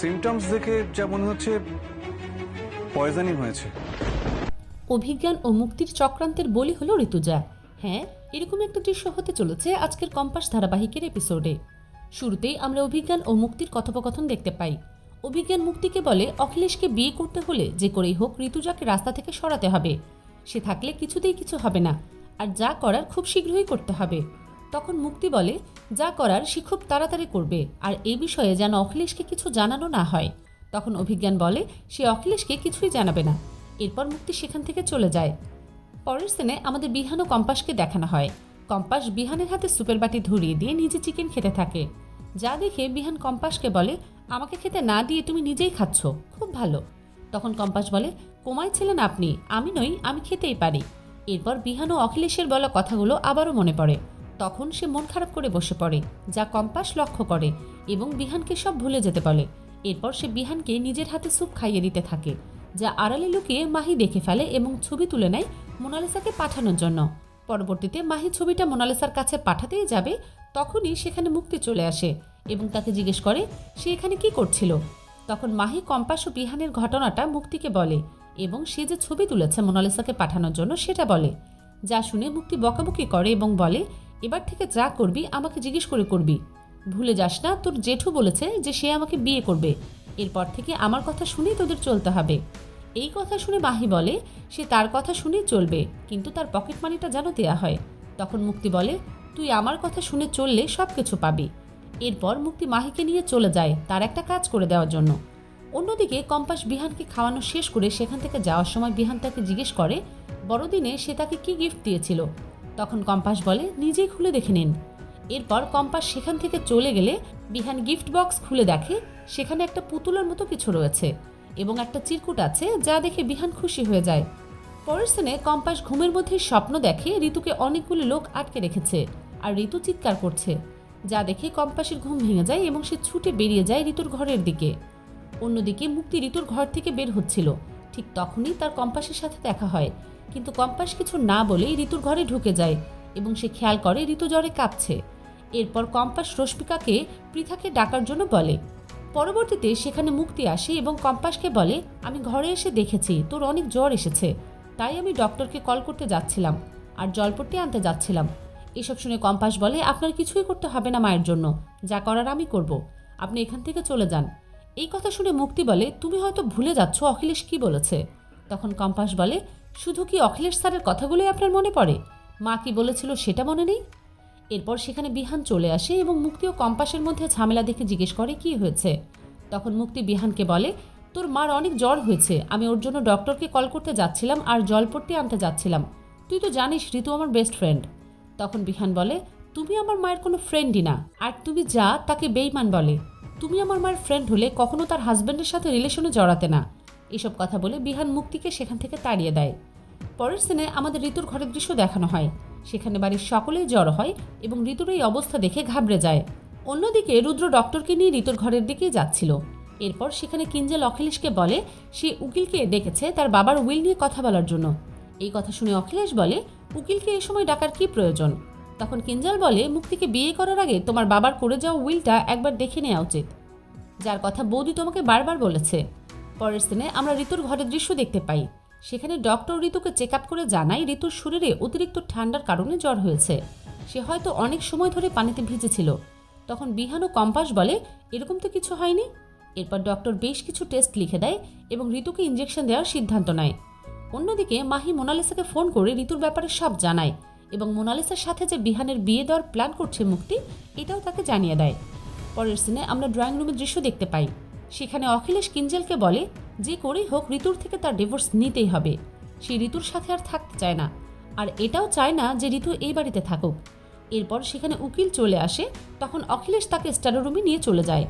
Symptoms দেখে যা মনে হচ্ছে পয়জনই হয়েছে। অভিজ্ঞান ও মুক্তির চক্রান্তের বলি হলো ঋতুজা। হ্যাঁ এরকম একটা দৃশ্য হতে চলেছে আজকের কম্পাস ধারাবাহিকের এপিসোডে শুরুতেই আমরা অভিজ্ঞান ও মুক্তির কথোপকথন দেখতে পাই। অভিজ্ঞান মুক্তিকে বলে অখিলেশকে বিয়ে করতে হলে যে করেই হোক ঋতুজাকে রাস্তা থেকে সরাতে হবে। সে থাকলে কিছুতেই কিছু হবে না, আর যা করার খুব শীঘ্রই করতে হবে। তখন মুক্তি বলে, যা করার সে খুব তাড়াতাড়ি করবে, আর এই বিষয়ে যেন অখিলেশকে কিছু জানানো না হয়। তখন অভিজ্ঞান বলে, সে অখিলেশকে কিছুই জানাবে না। এরপর মুক্তি সেখান থেকে চলে যায়। পরের সিনে আমাদের বিহান ও কম্পাসকে দেখানো হয়। কম্পাস বিহানের হাতে সুপের বাটি ধরিয়ে দিয়ে নিজে চিকেন খেতে থাকে। যা দেখে বিহান কম্পাসকে বলে, আমাকে খেতে না দিয়ে তুমি নিজেই খাচ্ছ, খুব ভালো। তখন কম্পাস বলে, কোমায় ছিলেন আপনি, আমি নই, আমি খেতেই পারি। এরপর বিহান ও অখিলেশের বলা কথাগুলো আবারও মনে পড়ে। তখন সে মন খারাপ করে বসে পড়ে, যা কম্পাস লক্ষ্য করে এবং বিহানকে সব ভুলে যেতে বলে। এরপর সে বিহানকে নিজের হাতে স্যুপ খাইয়ে দিতে থাকে, যা আড়ালে লুকিয়ে মাহি দেখে ফেলে এবং ছবি তুলে নেয় মোনালিসাকে পাঠানোর জন্য। পরবর্তীতে মাহি ছবিটা মোনালিসার কাছে পাঠাতেই যাবে, তখনই সেখানে মুক্তি চলে আসে এবং তাকে জিজ্ঞেস করে, সে এখানে কি করছিল? তখন মাহি কম্পাস ও বিহানের ঘটনাটা মুক্তিকে বলে এবং সে যে ছবি তুলেছে মোনালিসাকে পাঠানোর জন্য সেটা বলে, যা শুনে মুক্তি বকাবকি করে এবং বলে এবার থেকে যা করবি, আমাকে জিজ্ঞেস করে করবি। ভুলে যাস না, তোর জেঠু বলেছে যে সে আমাকে বিয়ে করবে। এরপর থেকে আমার কথা শুনেই তোদের চলতে হবে। এই কথা শুনে মাহি বলে, সে তার কথা শুনেই চলবে, কিন্তু তার পকেট মানিটা যেন দেয়া হয়। তখন মুক্তি বলে, তুই আমার কথা শুনে চললে সব কিছু পাবি। এরপর মুক্তি মাহিকে নিয়ে চলে যায় তার একটা কাজ করে দেওয়ার জন্য। অন্যদিকে কম্পাস বিহানকে খাওয়ানো শেষ করে সেখান থেকে যাওয়ার সময় বিহান তাকে জিজ্ঞেস করে, বড়দিনে সে তাকে কি গিফট দিয়েছিল? তখন কম্পাস বলে, নিজেই খুলে দেখে নিন। এরপর কম্পাস সেখান থেকে চলে গেলে বিহান গিফট বক্স খুলে দেখে, সেখানে একটা পুতুলের মতো কিছু রয়েছে এবং একটা চিরকুট আছে যা দেখে বিহান খুশি হয়ে যায়। পরের কম্পাস ঘুমের মধ্যে স্বপ্ন দেখে ঋতুকে অনেকগুলো লোক আটকে রেখেছে আর ঋতু চিৎকার করছে, যা দেখে কম্পাসের ঘুম ভেঙে যায় এবং সে ছুটে বেরিয়ে যায় ঋতুর ঘরের দিকে। অন্যদিকে মুক্তি ঋতুর ঘর থেকে বের হচ্ছিল। ঠিক তখনই তার কম্পাসের সাথে দেখা হয়। কিন্তু কম্পাস কিছু না বলেই ঋতুর ঘরে ঢুকে যায় এবং সে খেয়াল করে ঋতু জ্বরে কাঁপছে। এরপর কম্পাস রশ্মিকাকে পৃথাকে ডাকার জন্য বলে। পরবর্তীতে সেখানে মুক্তি আসে এবং কম্পাসকে বলে, আমি ঘরে এসে দেখেছি, তোর অনেক জ্বর এসেছে। তাই আমি ডক্টরকে কল করতে যাচ্ছিলাম আর জলপট্টি আনতে যাচ্ছিলাম। এসব শুনে কম্পাস বলে, আপনার কিছুই করতে হবে না মায়ের জন্য। যা করার আমি করব। আপনি এখান থেকে চলে যান। এই কথা শুনে মুক্তি বলে, তুমি হয়তো ভুলে যাচ্ছ, অখিলেশ কি বলেছে? তখন কম্পাস বলে শুধু কি অখিলেশ স্যারের কথাগুলোই আপনার মনে পড়ে? মা কি বলেছিল সেটা মনে নেই? এরপর সেখানে বিহান চলে আসে এবং মুক্তি ও কম্পাসের মধ্যে ঝামেলা দেখে জিজ্ঞেস করে, কি হয়েছে? তখন মুক্তি বিহানকে বলে, তোর মার অনেক জ্বর হয়েছে। আমি ওর জন্য ডক্টরকে কল করতে যাচ্ছিলাম আর জলপট্টি আনতে যাচ্ছিলাম। তুই তো জানিস ঋতু আমার বেস্ট ফ্রেন্ড তখন বিহান বলে, তুমি আমার মায়ের কোনো ফ্রেন্ডই না। আর তুমি যা তাকে বেইমান বলে। তুমি আমার মায়ের ফ্রেন্ড হলে কখনো তার হাজব্যান্ডের সাথে রিলেশনে জড়াতে না। এসব কথা বলে বিহান মুক্তিকে সেখান থেকে তাড়িয়ে দেয়। পরের সিনে আমাদের ঋতুর ঘরের দৃশ্য দেখানো হয়। সেখানে বাড়ির সকলেই জড়ো হয় এবং ঋতুর এই অবস্থা দেখে ঘাবড়ে যায়। অন্যদিকে রুদ্র ডক্টরকে নিয়ে ঋতুর ঘরের দিকেই যাচ্ছিল। এরপর সেখানে কিঞ্জেল অখিলেশকে বলে, সে উকিলকে ডেকেছে তার বাবার উইল নিয়ে কথা বলার জন্য। এই কথা শুনে অখিলেশ বলে, উকিলকে এ সময় ডাকার কি প্রয়োজন? তখন কিঞ্জাল বলে, মুক্তিকে বিয়ে করার আগে তোমার বাবার করে যাওয়া উইলটা একবার দেখে নেওয়া উচিত। যার কথা বৌদি তোমাকে বারবার বলেছে। পরের সিনে আমরা ঋতুর ঘরের দৃশ্য দেখতে পাই। সেখানে ডক্টর ঋতুকে চেক আপ করে জানায় ঋতুর শরীরে অতিরিক্ত ঠান্ডার কারণে জ্বর হয়েছে। সে হয়তো অনেক সময় ধরে পানিতে ভিজেছিল। তখন বিহান কম্পাস বলে, এরকম তো কিছু হয়নি? এরপর ডক্টর বেশ কিছু টেস্ট লিখে দেয় এবং ঋতুকে ইঞ্জেকশন দেওয়ার সিদ্ধান্ত নেয়। অন্যদিকে মাহি মোনালিসাকে ফোন করে ঋতুর ব্যাপারে সব জানায় এবং মোনালিসার সাথে যে বিহানের বিয়ে দেওয়ার প্ল্যান করছে মুক্তি, এটাও তাকে জানিয়ে দেয়। পরের সিনে আমরা ড্রয়িং রুমের দৃশ্য দেখতে পাই। সেখানে অখিলেশ কিঞ্জেলকে বলে, যে করেই হোক ঋতুর থেকে তার ডিভোর্স নিতেই হবে। সে ঋতুর সাথে আর থাকতে চায় না। আর এটাও চায় না যে ঋতু এই বাড়িতে থাকুক। এরপর সেখানে উকিল চলে আসে, তখন অখিলেশ তাকে স্টাডি রুমে নিয়ে চলে যায়।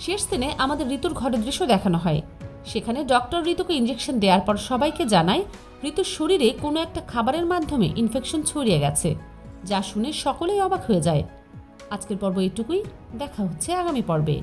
শেষ দিনে আমাদের ঋতুর ঘরের দৃশ্য দেখানো হয়। সেখানে ডক্টর ঋতুকে ইঞ্জেকশন দেওয়ার পর সবাইকে জানায়, ঋতুর শরীরে কোনো একটা খাবারের মাধ্যমে ইনফেকশন ছড়িয়ে গেছে, যা শুনে সকলেই অবাক হয়ে যায়। আজকের পর্ব এটুকুই দেখা হচ্ছে আগামী পর্বে।